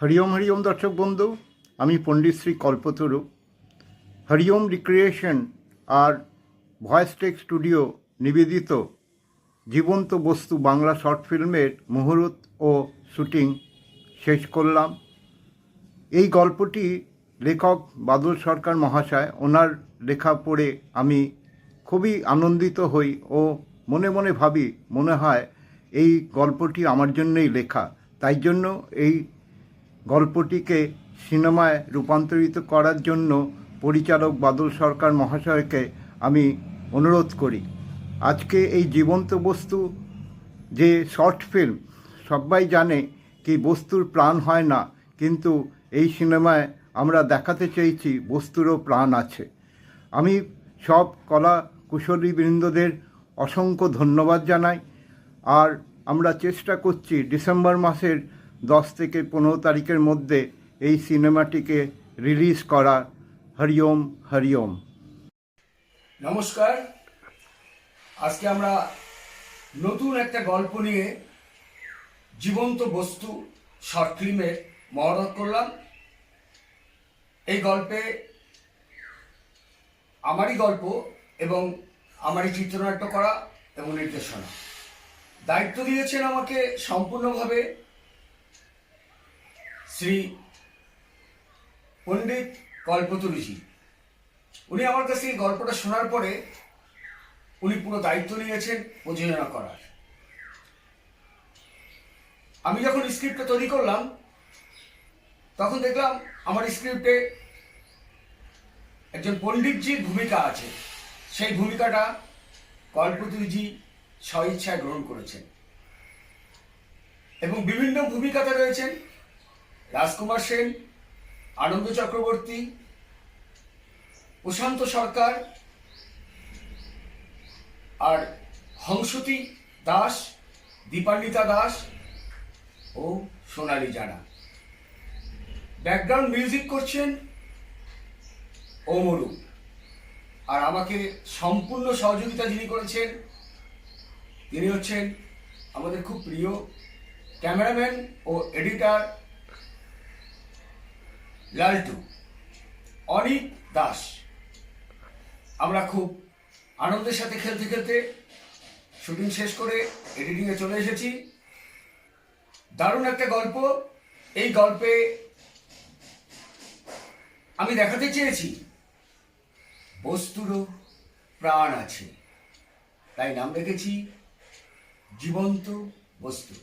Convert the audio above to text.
হরিওম হরিওম দর্শক বন্ধু, আমি পণ্ডিত শ্রী কল্পতরু। হরিওম রিক্রিয়েশন আর ভয়েস টেক স্টুডিও নিবেদিত জীবন্ত বস্তু বাংলা শর্ট ফিল্মের মুহূর্ত ও শুটিং শেষ করলাম। এই গল্পটি লেখক বাদল সরকার মহাশয়, ওনার লেখা পড়ে আমি খুবই আনন্দিত হই ও মনে মনে ভাবি, মনে হয় এই গল্পটি আমার জন্যই লেখা। তাই জন্য এই গল্পটিকে সিনেমায় রূপান্তরিত করার জন্য পরিচালক বাদল সরকার মহাশয়কে আমি অনুরোধ করি। আজকে এই জীবন্ত বস্তু, যে শর্ট ফিল্ম, সবাই জানে কি বস্তুর প্রাণ হয় না, কিন্তু এই সিনেমায় আমরা দেখাতে চেয়েছি বস্তুরও প্রাণ আছে। আমি সব কলা কুশলী বৃন্দদের অসংখ্য ধন্যবাদ জানাই। আর আমরা চেষ্টা করছি ডিসেম্বর মাসের দশ থেকে পনেরো তারিখের মধ্যে এই সিনেমাটিকে রিলিজ করা। হরিওম হরিওম। নমস্কার। আজকে আমরা নতুন একটা গল্প নিয়ে জীবন্ত বস্তু শর্ট ফিল্মের মহরত করলাম। এই গল্পে আমারই গল্প এবং আমারই চিত্রনাট্য করা এবং নির্দেশনা। দায়িত্ব দিয়েছেন আমাকে সম্পূর্ণভাবে শ্রী পণ্ডিত কল্পতরুজি। উনি আমার কাছে থেকে গল্পটা শোনার পরে উনি পুরো দায়িত্ব নিয়েছেন প্রযোজনা করার। আমি যখন স্ক্রিপ্টটা তৈরি করলাম, তখন দেখলাম আমার স্ক্রিপ্টে একজন পণ্ডিতজির ভূমিকা আছে। সেই ভূমিকাটা কল্পতরুজি স্বইচ্ছায় গ্রহণ করেছেন। এবং বিভিন্ন ভূমিকাতে রয়েছেন রাজকুমার সেন, আনন্দ চক্রবর্তী, প্রশান্ত সরকার আর হংসতী দাস, দীপান্বিতা দাস ও সোনালী জানা। ব্যাকগ্রাউন্ড মিউজিক করছেন ওমরু। আর আমাকে সম্পূর্ণ সহযোগিতা যিনি করেছেন, তিনি হচ্ছেন আমাদের খুব প্রিয় ক্যামেরাম্যান ও এডিটার লালটু, অনিক দাস। আমরা খুব আনন্দের সাথে খেলতে খেলতে শুটিং শেষ করে এডিটিংয়ে চলে এসেছি। দারুণ একটা গল্প। এই গল্পে আমি দেখাতে চেয়েছি বস্তুরও প্রাণ আছে। তাই নাম রেখেছি জীবন্ত বস্তু।